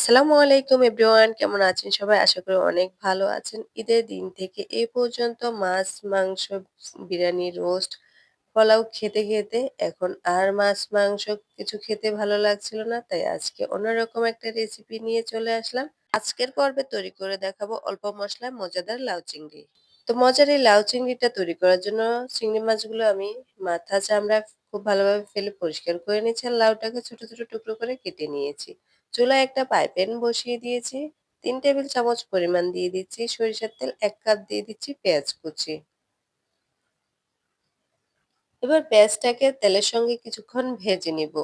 আসসালামু আলাইকুম এভরিওয়ান, কেমন আছেন সবাই? আশা করি অনেক ভালো আছেন। ঈদের দিন থেকে এই পর্যন্ত মাছ, মাংস, বিরিয়ানি, রোস্ট, পোলাও খেতে খেতে এখন আর মাছ, মাংস কিছু খেতে ভালো লাগছিল না, তাই আজকে অন্যরকম একটা রেসিপি নিয়ে চলে আসলাম। আজকের পর্বে তৈরি করে দেখাবো অল্প মশলায় মজাদার লাউ চিংড়ি। তো মজার এই লাউ চিংড়িটা তৈরি করার জন্য চিংড়ি মাছগুলো আমি মাথা চামড়া খুব ভালোভাবে ফেলে পরিষ্কার করে নিয়েছি আর লাউটাকে ছোট ছোট টুকরো করে কেটে নিয়েছি। চুলায় একটা পাই প্যান বসিয়ে দিয়েছি, তিন টেবিল চামচ পরিমাণ দিয়ে দিচ্ছি, সরিষার তেল এক কাপ দিয়ে দিচ্ছি পেঁয়াজ কুচি। এবার পেঁয়াজটাকে তেলের সঙ্গে কিছুক্ষণ ভেজে নিব।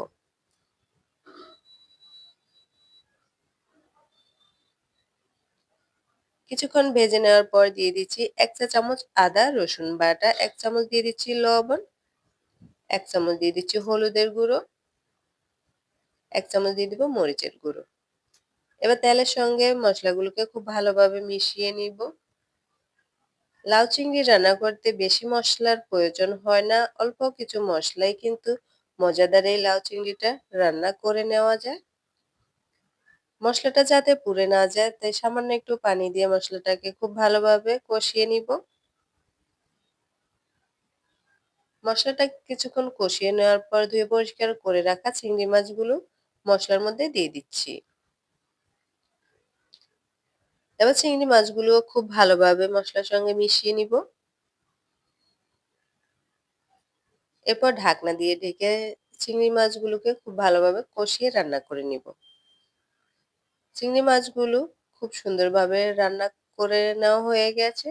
কিছুক্ষণ ভেজে নেওয়ার পর দিয়ে দিচ্ছি এক চা চামচ আদা, রসুন বাটা, এক চামচ দিয়ে দিচ্ছি লবণ, এক চামচ দিয়ে দিচ্ছি হলুদের গুঁড়ো। এক চামচ দিয়ে দিব মরিচের গুঁড়ো। এবার তেলের সঙ্গে মশলাগুলোকে খুব ভালোভাবে মিশিয়ে নিব। লাউ চিংড়ি রান্না করতে বেশি মশলার প্রয়োজন হয় না, অল্প কিছু মশলাই কিন্তু মজাদার এই লাউ চিংড়িটা রান্না করে নেওয়া যায়। মশলাটা যাতে পুড়ে না যায়, তাই সামান্য একটু পানি দিয়ে মশলাটাকে খুব ভালোভাবে কষিয়ে নিব। মশলাটা কিছুক্ষণ কষিয়ে নেওয়ার পর ধুয়ে পরিষ্কার করে রাখা চিংড়ি মাছগুলো মশলার মধ্যে দিয়ে দিচ্ছি। এবার চিংড়ি মাছগুলো খুব ভালোভাবে মশলার সঙ্গে মিশিয়ে নিব। এরপর ঢাকনা দিয়ে ঢেকে চিংড়ি মাছগুলোকে খুব ভালোভাবে কষিয়ে রান্না করে নিব। চিংড়ি মাছগুলো খুব সুন্দরভাবে রান্না করে নেওয়া হয়ে গেছে।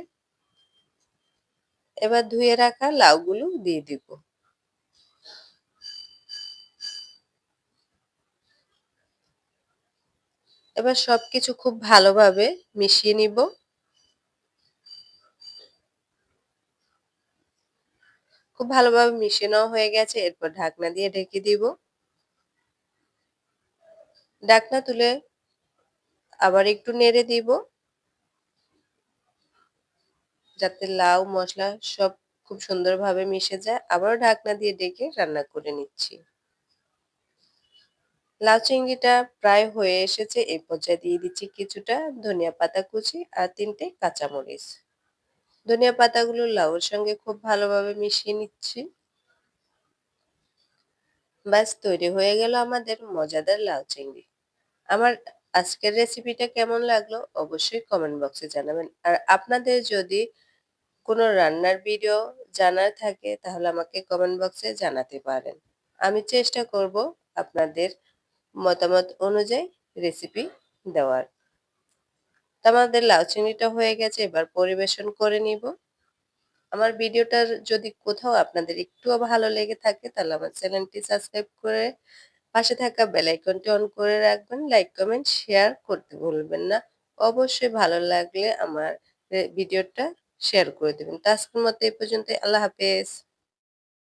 এবার ধুয়ে রাখা লাউগুলো দিয়ে দিব। এবার সবকিছু খুব ভালোভাবে মিশিয়ে নিব। খুব ভালোভাবে মিশিয়ে নেওয়া হয়ে গেছে, এরপর ঢাকনা দিয়ে ঢেকে দিব। ঢাকনা তুলে আবার একটু নেড়ে দিব। যাতে লাউ, মশলা সব খুব সুন্দরভাবে মিশে যায়। আবারও ঢাকনা দিয়ে ডেকে রান্না করে নিচ্ছি। লাউ চিংড়িটা প্রায় হয়ে এসেছে এই পর্যায়ে দিয়ে দিচ্ছি কিছুটা ধনিয়া পাতা কুচি আর তিনটে কাঁচামরিচ। ধনিয়া পাতাগুলো লাউর সঙ্গে খুব ভালোভাবে মিশিয়ে নিচ্ছি। ব্যাস, তৈরি হয়ে গেল আমাদের মজাদার লাউ চিংড়ি। আমার আজকের রেসিপিটা কেমন লাগল অবশ্যই কমেন্ট বক্সে জানাবেন। আর আপনাদের যদি কোনো রান্নার ভিডিও জানার থাকে, তাহলে আমাকে কমেন্ট বক্সে জানাতে পারেন। আমি চেষ্টা করব আপনাদের মতামত অনুযায়ী রেসিপি দেওয়ার। তো আমাদের লাউ চিংড়িটা হয়ে গেছে, এবার পরিবেশন করে নিব। আমার ভিডিওটার যদি কোথাও আপনাদের একটুও ভালো লেগে থাকে, তাহলে আমার চ্যানেলটি সাবস্ক্রাইব করে পাশে থাকা বেল আইকনটি অন করে রাখবেন। লাইক কমেন্ট শেয়ার করতে ভুলবেন না। অবশ্যই ভালো লাগলে আমার ভিডিওটা শেয়ার করে দেবেন। তো আজকের মতো এই পর্যন্ত আল্লাহ হাফেজ।